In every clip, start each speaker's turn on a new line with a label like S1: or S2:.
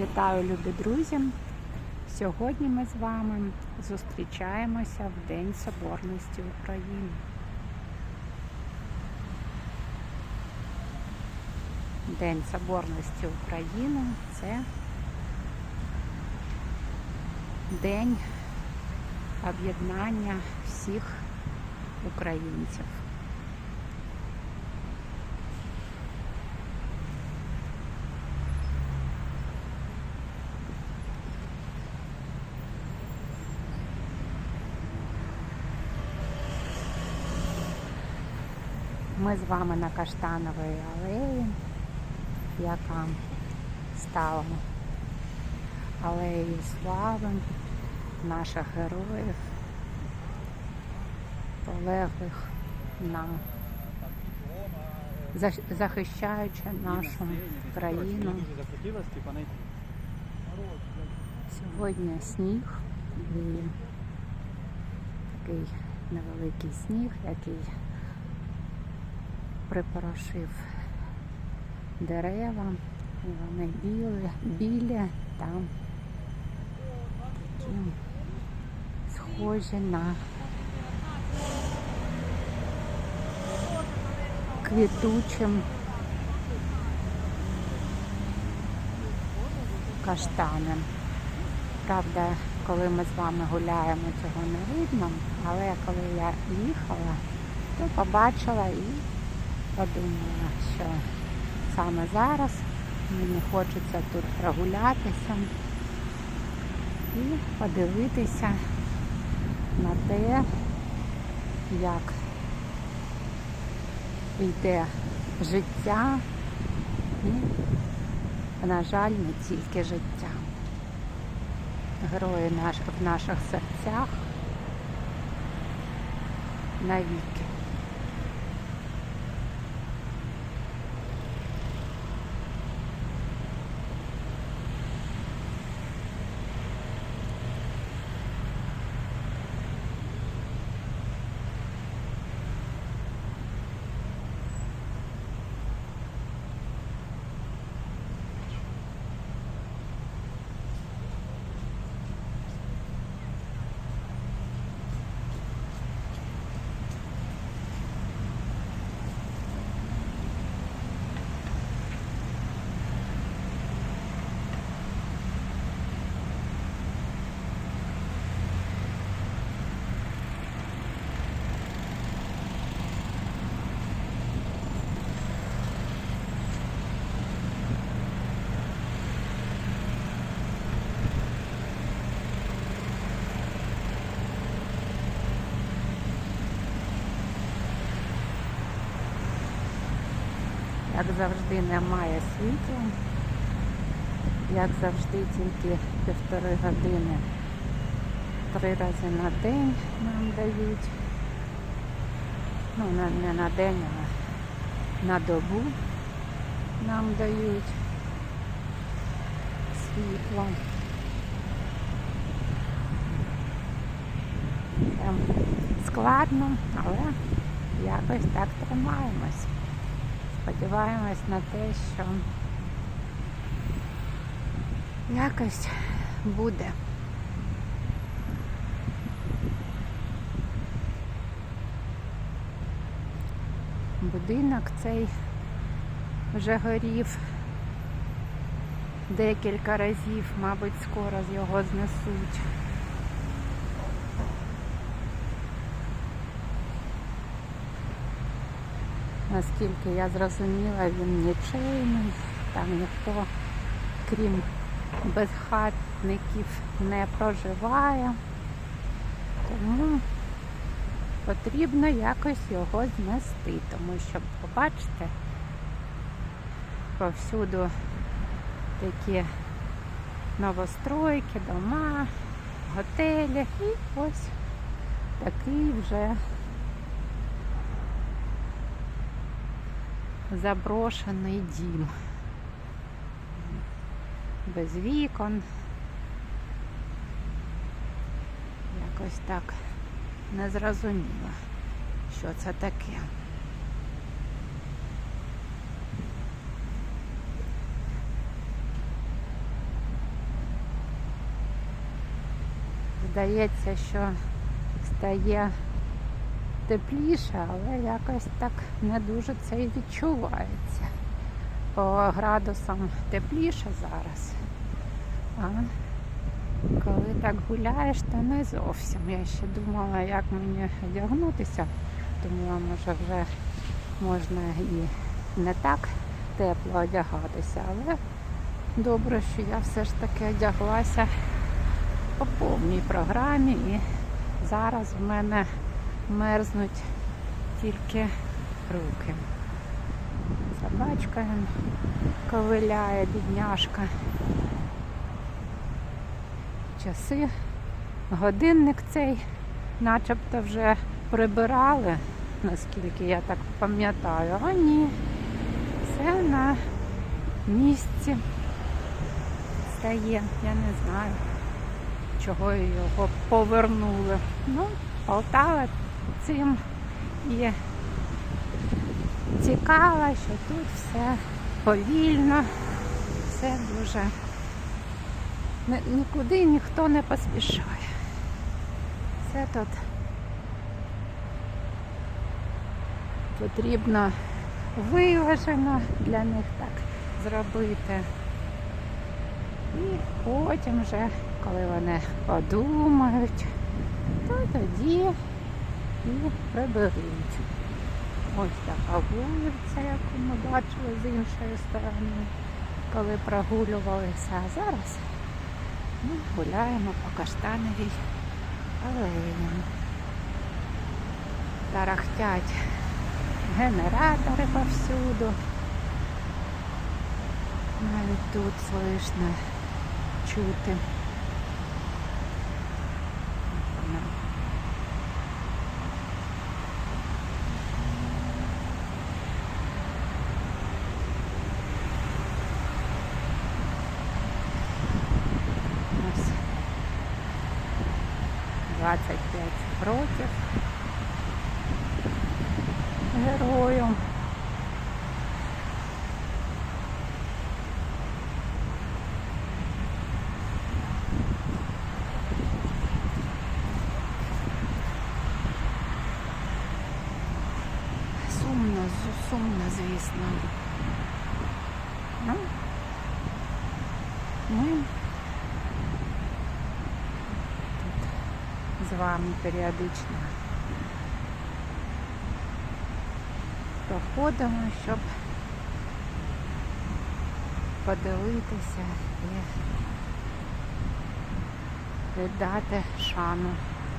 S1: Вітаю, любі друзі! Сьогодні ми з вами зустрічаємося в День Соборності України. День Соборності України це день об'єднання всіх українців. Ми з вами на Каштановій алеї, яка стала алеєю слави наших героїв, полеглих на захищаючи нашу країну. Сьогодні сніг і такий невеликий сніг, який припорошив дерева, вони білі, білі там такі схожі на квітучим каштанем. Правда, коли ми з вами гуляємо, цього не видно, але коли я їхала, то побачила і подумала, що саме зараз мені хочеться тут прогулятися і подивитися на те, як йде життя і, на жаль, не тільки життя. Герої наш, в наших серцях навіки. Як завжди немає світла, як завжди тільки півтори години, три рази на день нам дають. Ну, не на день, а на добу нам дають світло. Ем, Складно, але якось так тримаємось. Сподіваємось на те, що якось буде. Будинок цей вже горів декілька разів, мабуть, скоро його знесуть. Наскільки я зрозуміла, він нічийний, там ніхто, крім безхатників, не проживає. Тому потрібно якось його знести, тому що, побачите, повсюду такі новостройки, дома, готелі і ось такий вже заброшений дім. Без вікон. Якось так не зрозуміло, що це таке. Здається, що стає тепліше, але якось так не дуже це і відчувається. По градусам тепліше зараз. А коли так гуляєш, то не зовсім. Я ще думала, як мені одягнутися. Думала, може вже можна і не так тепло одягатися, але добре, що я все ж таки одяглася по повній програмі і зараз в мене мерзнуть тільки руки. Собачка ковиляє, бідняшка. Часи, годинник цей начебто вже прибирали, наскільки я так пам'ятаю, а ні, все на місці стає, я не знаю, чого його повернули. Ну, Полтава цим і цікава, що тут все повільно, все дуже нікуди ніхто не поспішає. Все тут потрібно виважено для них так зробити. І потім вже, коли вони подумають, то тоді і приберуть. Ось така вулиця, яку ми бачили з іншої сторони, коли прогулювалися. А зараз ми гуляємо по каштановій алеї. Тарахтять генератори повсюду. Навіть тут слышно чути. 25 років герою. Сумно, сумно, звісно. Ну, ми з вами періодично проходимо, щоб подивитися і віддати шану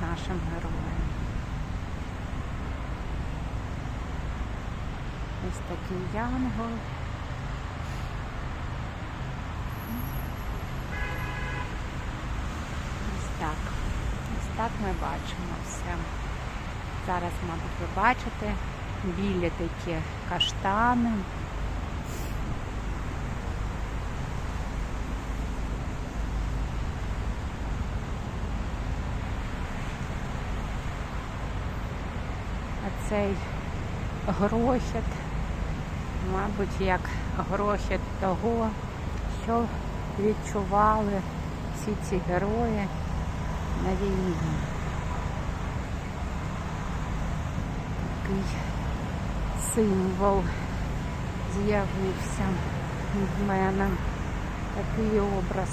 S1: нашим героям. Ось такий янгол. Ось так. Ось так ми бачимо все. Зараз, мабуть, ви бачите білі такі каштани. А цей грохіт, мабуть, як грохіт того, що відчували всі ці герої на війні. Такий символ з'явився в мене, такий образ.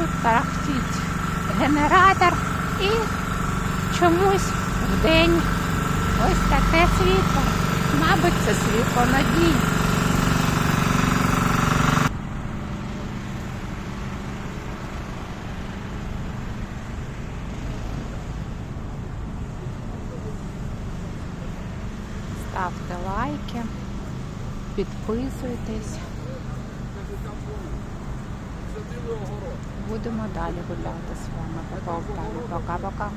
S1: Тут тарахтить генератор і чомусь в день ось таке світло. Мабуть, це світло надії. ставте лайки, підписуйтесь. Будемо далі гуляти з вами по Полтаві. Пока-пока.